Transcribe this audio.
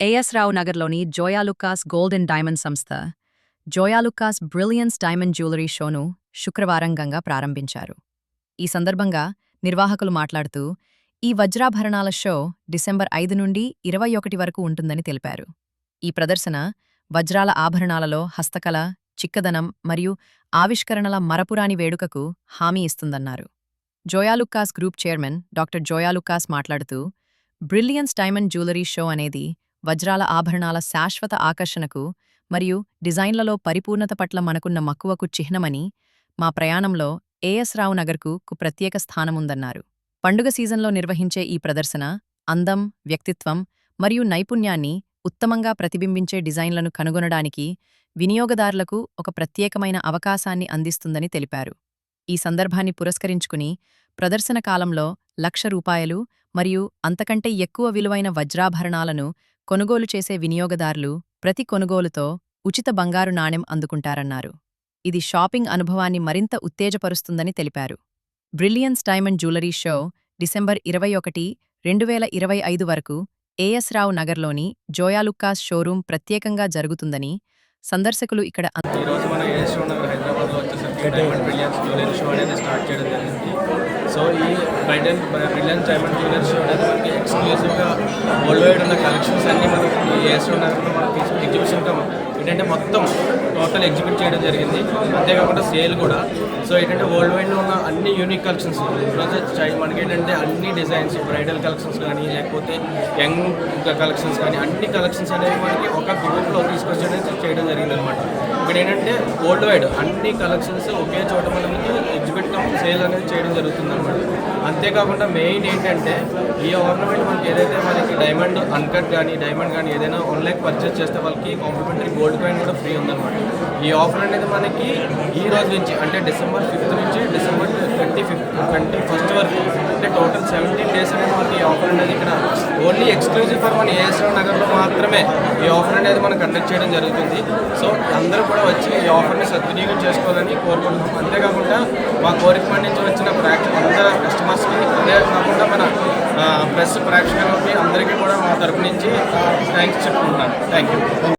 As రావు నగర్లోని Joyalukkas gold and diamond సంస్థ Joyalukkas brilliance diamond jewellery షోను శుక్రవారంగంగా ప్రారంభించారు. ఈ సందర్భంగా నిర్వాహకులు మాట్లాడుతూ ఈ వజ్రాభరణాల షో డిసెంబర్ ఐదు నుండి ఇరవై ఒకటి వరకు ఉంటుందని తెలిపారు. ఈ ప్రదర్శన వజ్రాల ఆభరణాలలో హస్తకళ చిక్కదనం మరియు ఆవిష్కరణల మరపురాని వేడుకకు హామీ ఇస్తుందన్నారు. Joyalukkas group chairman doctor Joyalukkas మాట్లాడుతూ బ్రిలియన్స్ డైమండ్ జ్యువెలరీ షో అనేది వజ్రాల ఆభరణాల శాశ్వత ఆకర్షణకు మరియు డిజైన్లలో పరిపూర్ణత పట్ల మనకున్న మక్కువకు చిహ్నమని మా ప్రయాణంలో ఏఎస్ రావు నగర్కు కు ప్రత్యేక స్థానముందన్నారు. పండుగ సీజన్లో నిర్వహించే ఈ ప్రదర్శన అందం వ్యక్తిత్వం మరియు నైపుణ్యాన్ని ఉత్తమంగా ప్రతిబింబించే డిజైన్లను కనుగొనడానికి వినియోగదారులకు ఒక ప్రత్యేకమైన అవకాశాన్ని అందిస్తుందని తెలిపారు. ఈ సందర్భాన్ని పురస్కరించుకుని ప్రదర్శన కాలంలో లక్ష రూపాయలు మరియు అంతకంటే ఎక్కువ విలువైన వజ్రాభరణాలను కొనుగోలు చేసే వినియోగదారులు ప్రతి కొనుగోలుతో ఉచిత బంగారు నాణెం అందుకుంటారన్నారు. ఇది షాపింగ్ అనుభవాన్ని మరింత ఉత్తేజపరుస్తుందని తెలిపారు. Brilliance diamond jewellery show December ఇరవై ఒకటి రెండు వేల ఇరవై ఐదు వరకు ఏఎస్ రావు నగర్లోని జోయాలుక్కాస్ షోరూం ప్రత్యేకంగా జరుగుతుందని సందర్శకులు ఇక్కడ డైమండ్ బ్రిలియన్స్ జ్యువెలరీ షో అనేది స్టార్ట్ చేయడం జరిగింది. సో ఈ bridal brilliance diamond jewellery show అనేది మనకి ఎక్స్క్లూజివ్గా వరల్డ్ వైడ్ ఉన్న కలెక్షన్స్ అన్నీ మనకి ఈ ఏ మనకి ఎగ్జిబిషన్గా ఏంటంటే మొత్తం టోటల్ ఎగ్జిబిట్ చేయడం జరిగింది. అంతేకాకుండా సేల్ కూడా. సో ఏంటంటే వరల్డ్ వైడ్లో ఉన్న అన్ని యూనిక్ కలెక్షన్స్ ఈరోజు చై- మనకి ఏంటంటే అన్ని డిజైన్స్ బ్రైడల్ కలెక్షన్స్ కానీ లేకపోతే యంగ్ కలెక్షన్స్ కానీ అన్ని కలెక్షన్స్ అనేవి మనకి ఒక గ్రూప్లో తీసుకొచ్చడం చేయడం జరిగింది అనమాట ఇక్కడ ఏంటంటే వరల్డ్ వైడ్ అన్ని కలెక్షన్స్ ఒకే చోట మనకి ఎగ్జిబిట్ సేల్ అనేది చేయడం జరుగుతుంది అనమాట అంతేకాకుండా మెయిన్ ఏంటంటే ఈ ఆర్నమెంట్ మనకి ఏదైతే మనకి డైమండ్ అన్కట్ కానీ డైమండ్ కానీ ఏదైనా ఆన్లైన్ పర్చేస్ చేస్తే వాళ్ళకి కాంప్లిమెంటరీ గోల్డ్ కాయిన్ కూడా ఫ్రీ ఉందన్నమాట. ఈ ఆఫర్ అనేది మనకి ఈ రోజు నుంచి అంటే డిసెంబర్ ఫిఫ్త్ నుంచి December twenty fifth twenty first వరకు అంటే టోటల్ సెవెంటీన్ డేస్ అనేది మనకి ఈ ఆఫర్ అనేది ఇక్కడ ఓన్లీ ఎక్స్క్లూజివ్ ఫర్ మన ఏఎస్ఆర్ నగర్లో మాత్రమే ఈ ఆఫర్ అనేది మనం కండక్ట్ చేయడం జరుగుతుంది. సో అందరూ కూడా వచ్చి ఈ ఆఫర్ని సద్వినియోగం చేసుకోవాలని కోరుకుంటున్నాం. అంతేకాకుండా మా కోరిక నుంచి వచ్చిన ప్రేక్షకు అందరూ కస్టమర్స్కి అదే కాకుండా మన ప్రెస్ ప్రేక్షకులకి అందరికీ కూడా మా తరపు నుంచి థ్యాంక్స్ చెప్పుకుంటున్నాను. Thank you